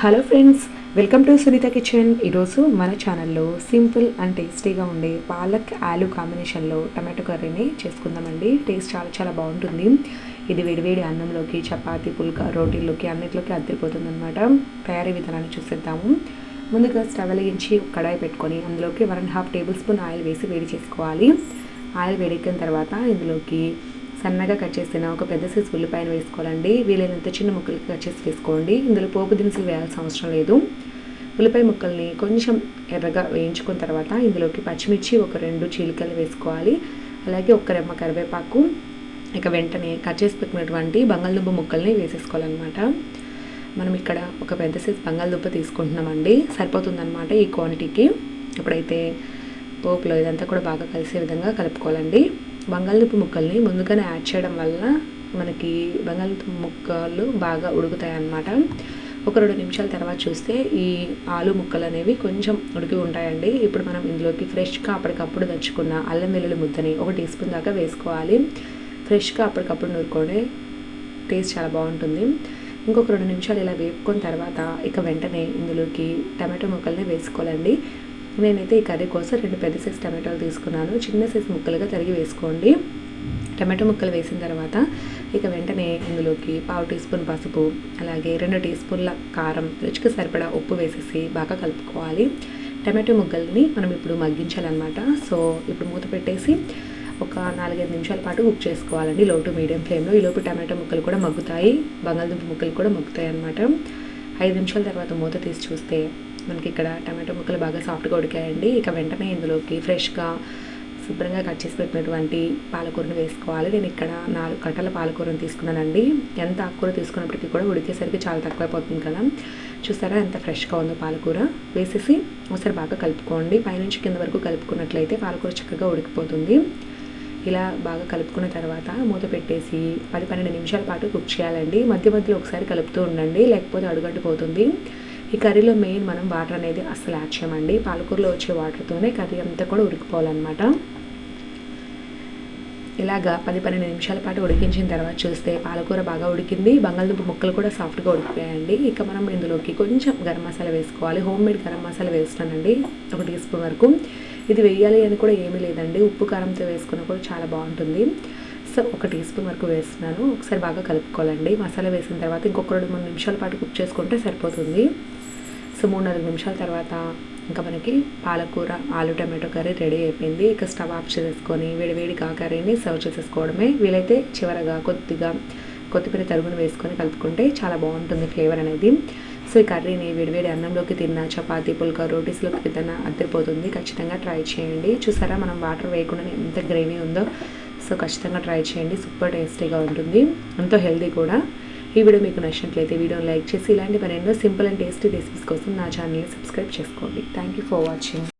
Hello friends welcome to Sunitha kitchen. ఈరోజు మన ఛానల్లో సింపుల్ అండ్ టేస్టీగా ఉండే పాలక్ ఆలు కాంబినేషన్లో టమాటో కర్రీని చేసుకుందామండి. టేస్ట్ చాలా చాలా బాగుంటుంది. ఇది వేడివేడి అన్నంలోకి చపాతి పుల్కా రోటీల్లోకి అన్నిటిలోకి అద్దరిపోతుంది అనమాట తయారీ విధానాన్ని చూసేద్దాము. ముందుగా స్టవ్ వెలిగించి కడాయి పెట్టుకొని అందులోకి one and half table spoon oil వేసి వేడి చేసుకోవాలి. ఆయిల్ వేడెక్కిన తర్వాత ఇందులోకి సన్నగా కట్ చేసిన ఒక పెద్ద సైజు ఉల్లిపాయను వేసుకోవాలండి. వీలైనంత చిన్న ముక్కలకి కట్ చేసి వేసుకోండి. ఇందులో పోపు దినుసులు వేయాల్సిన అవసరం లేదు. ఉల్లిపాయ ముక్కల్ని కొంచెం ఎర్రగా వేయించుకున్న తర్వాత ఇందులోకి పచ్చిమిర్చి ఒక రెండు చీలికలు వేసుకోవాలి. అలాగే ఒక రెమ్మ కరివేపాకు ఇక వెంటనే కట్ చేసి పెట్టినటువంటి బంగాళదుంప ముక్కల్ని వేసేసుకోవాలన్నమాట. మనం ఇక్కడ ఒక పెద్ద సైజు బంగాళదుంప తీసుకుంటున్నామండి. సరిపోతుందన్నమాట ఈ క్వాంటిటీకి ఇప్పుడైతే పోపులో ఇదంతా కూడా బాగా కలిసే విధంగా కలుపుకోవాలండి. బంగాళదుంప ముక్కల్ని ముందుగానే యాడ్ చేయడం వల్ల మనకి బంగాళదుంప ముక్కలు బాగా ఉడుకుతాయి అన్నమాట ఒక రెండు నిమిషాల తర్వాత చూస్తే ఈ ఆలు ముక్కలు అనేవి కొంచెం ఉడికి ఉంటాయండి. ఇప్పుడు మనం ఇందులోకి ఫ్రెష్గా అప్పటికప్పుడు దంచుకున్న అల్లం వెల్లుల్లి ముద్దని ఒక టీ స్పూన్ దాకా వేసుకోవాలి. ఫ్రెష్గా అప్పటికప్పుడు నూరుకోండి టేస్ట్ చాలా బాగుంటుంది. ఇంకొక రెండు నిమిషాలు ఇలా వేపుకొని తర్వాత ఇక వెంటనే ఇందులోకి టమాటో ముక్కల్ని వేసుకోవాలండి. నేనైతే ఈ కర్రీ కోసం రెండు పెద్ద సైజ్ టమాటోలు తీసుకున్నాను. చిన్న సైజ్ ముక్కలుగా తరిగి వేసుకోండి. టమాటో ముక్కలు వేసిన తర్వాత ఇక వెంటనే ఇందులోకి పావు టీ స్పూన్ పసుపు అలాగే రెండు టీ స్పూన్ల కారం రుచికి సరిపడా ఉప్పు వేసేసి బాగా కలుపుకోవాలి. టమాటో ముక్కల్ని మనం ఇప్పుడు మగ్గించాలన్నమాట. సో ఇప్పుడు మూత పెట్టేసి ఒక నాలుగైదు నిమిషాల పాటు కుక్ చేసుకోవాలండి. లో టు మీడియం ఫ్లేమ్లో ఈలోపు టమాటో ముక్కలు కూడా మగ్గుతాయి. బంగాళదుంప ముక్కలు కూడా మగ్గుతాయి అన్నమాట ఐదు నిమిషాల తర్వాత మూత తీసి చూస్తే మనకి ఇక్కడ టమాటో ముక్కలు బాగా సాఫ్ట్గా ఉడికాయండి. ఇక వెంటనే ఇందులోకి ఫ్రెష్గా శుభ్రంగా కట్ చేసి పెట్టినటువంటి పాలకూరను వేసుకోవాలి. నేను ఇక్కడ నాలుగు కట్టల పాలకూరను తీసుకున్నానండి. ఎంత ఆకుకూర తీసుకున్నప్పటికీ కూడా ఉడికేసరికి చాలా తక్కువైపోతుంది కదా. చూసారా ఎంత ఫ్రెష్గా ఉందో పాలకూర. వేసేసి ఒకసారి బాగా కలుపుకోండి. పైనుంచి కింద వరకు కలుపుకున్నట్లయితే పాలకూర చక్కగా ఉడికిపోతుంది. ఇలా బాగా కలుపుకున్న తర్వాత మూత పెట్టేసి పది పన్నెండు నిమిషాల పాటు కుక్ చేయాలండి. మధ్య మధ్యలో ఒకసారి కలుపుతూ ఉండండి. లేకపోతే అడుగంటిపోతుంది ఈ కర్రీలో మెయిన్ మనం వాటర్ అనేది అస్సలు యాడ్ చేయమండి. పాలకూరలో వచ్చే వాటర్తోనే కర్రీ అంతా కూడా ఉడికిపోవాలన్నమాట. ఇలాగా పది పన్నెండు నిమిషాల పాటు ఉడికించిన తర్వాత చూస్తే పాలకూర బాగా ఉడికింది. బంగాళదుంప ముక్కలు కూడా సాఫ్ట్గా ఉడికిపోయాయండి. ఇక మనం ఇందులోకి కొంచెం గరం మసాలా వేసుకోవాలి. హోమ్ మేడ్ గరం మసాలా వేస్తానండి ఒక టీ స్పూన్ వరకు. ఇది వేయాలి అని కూడా ఏమీ లేదండి. ఉప్పు కారంతో వేసుకున్న కూడా చాలా బాగుంటుంది. సో ఒక టీ స్పూన్ వరకు వేస్తున్నాను. ఒకసారి బాగా కలుపుకోవాలండి. మసాలా వేసిన తర్వాత ఇంకొక రెండు మూడు నిమిషాల పాటు కుక్ చేసుకుంటే సరిపోతుంది. సో మూడు నాలుగు నిమిషాల తర్వాత ఇంకా మనకి పాలకూర ఆలు టమాటో కర్రీ రెడీ అయిపోయింది. ఇక స్టవ్ ఆఫ్ చేసేసుకొని వేడివేడిగా కర్రీని సర్వ్ చేసేసుకోవడమే. వీలైతే చివరగా కొద్దిగా కొత్తిమీర తరుగును వేసుకొని కలుపుకుంటే చాలా బాగుంటుంది ఫ్లేవర్ అనేది. సో ఈ కర్రీని వేడివేడి అన్నంలోకి తిన్నా చపాతీ పుల్కా రోటీస్లోకి తిన్నా అద్దరిపోతుంది. ఖచ్చితంగా ట్రై చేయండి. చూసారా మనం వాటర్ వేయకుండా ఎంత గ్రేవీ ఉందో. సో ఖచ్చితంగా ట్రై చేయండి. సూపర్ టేస్టీగా ఉంటుంది. ఎంతో హెల్తీ కూడా. ఈ వీడియో మీకు నచ్చినట్లయితే వీడియోని లైక్ చేసి ఇలాంటి మరెన్నో సింపుల్ అండ్ టేస్టీ రెసిపీస్ కోసం నా ఛానల్ని సబ్స్క్రైబ్ చేసుకోండి. Thank you for watching